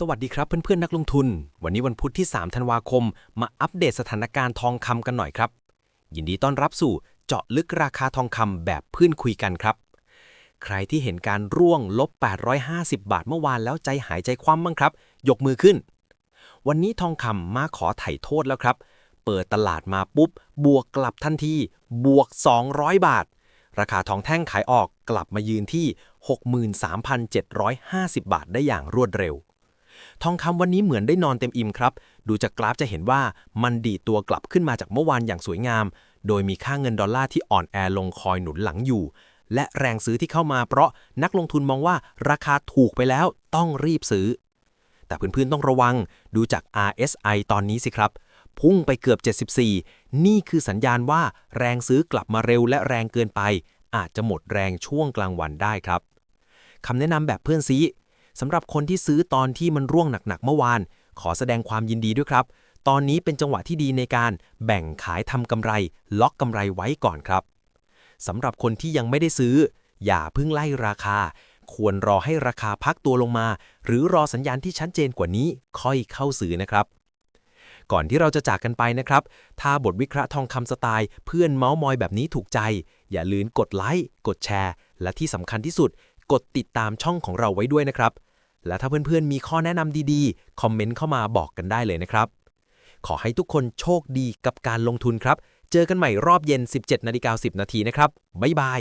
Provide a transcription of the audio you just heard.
สวัสดีครับเพื่อนๆนักลงทุน วันนี้วันพุธที่ 3 ธันวาคม มาอัปเดตสถานการณ์ทองคำกันหน่อยครับ ยินดีต้อนรับสู่เจาะลึกราคาทองคำแบบเพื่อนคุยกันครับ ใครที่เห็นการร่วงลบ 850 บาทเมื่อวานแล้วใจหายใจคว่ำบ้างครับ ยกมือขึ้น วันนี้ทองคำมาขอไถ่โทษแล้วครับ เปิดตลาดมาปุ๊บ บวกกลับทันที บวก 200 บาท ราคาทองแท่งขายออกกลับมายืนที่ 63,750 บาทได้อย่างรวดเร็ว ทองคำวันนี้เหมือนได้นอนเต็มอิ่มครับ ดูจากกราฟจะเห็นว่ามันดีตัวกลับขึ้นมาจากเมื่อวานอย่างสวยงาม โดยมีค่าเงินดอลลาร์ที่อ่อนแอลงคอยหนุนหลังอยู่ และแรงซื้อที่เข้ามาเพราะนักลงทุนมองว่าราคาถูกไปแล้วต้องรีบซื้อ แต่เพื่อนๆต้องระวังดูจาก RSI ตอนนี้สิครับพุ่งไปเกือบ 74 นี่คือสัญญาณว่าแรงซื้อกลับมาเร็วและแรงเกินไป อาจจะหมดแรงช่วงกลางวันได้ครับคำแนะนำแบบเพื่อนซี สำหรับคนที่ซื้อตอนที่มันร่วงหนักๆเมื่อวาน ขอแสดงความยินดีด้วยครับ ตอนนี้เป็นจังหวะที่ดีในการแบ่งขายทำกำไร ล็อกกำไรไว้ก่อนครับสำหรับคนที่ยังไม่ได้ซื้อ อย่าเพิ่งไล่ราคา ควรรอให้ราคาพักตัวลงมา หรือรอสัญญาณที่ชัดเจนกว่านี้ ค่อยเข้าซื้อนะครับก่อนที่เราจะจากกันไปนะครับ ถ้าบทวิเคราะห์ทองคำสไตล์ เพื่อนเมาส์มอยแบบนี้ถูกใจ อย่าลืมกดไลค์ กดแชร์ และที่สำคัญที่สุด กดติดตามช่องของเราไว้ด้วยนะครับ และถ้าเพื่อนๆ มีข้อแนะนำดีๆ คอมเมนต์เข้ามาบอกกันได้เลยนะครับ ขอให้ทุกคนโชคดีกับการลงทุนครับ เจอกันใหม่รอบเย็น 17นาฬิกา10 นาทีนะครับ บ๊ายบาย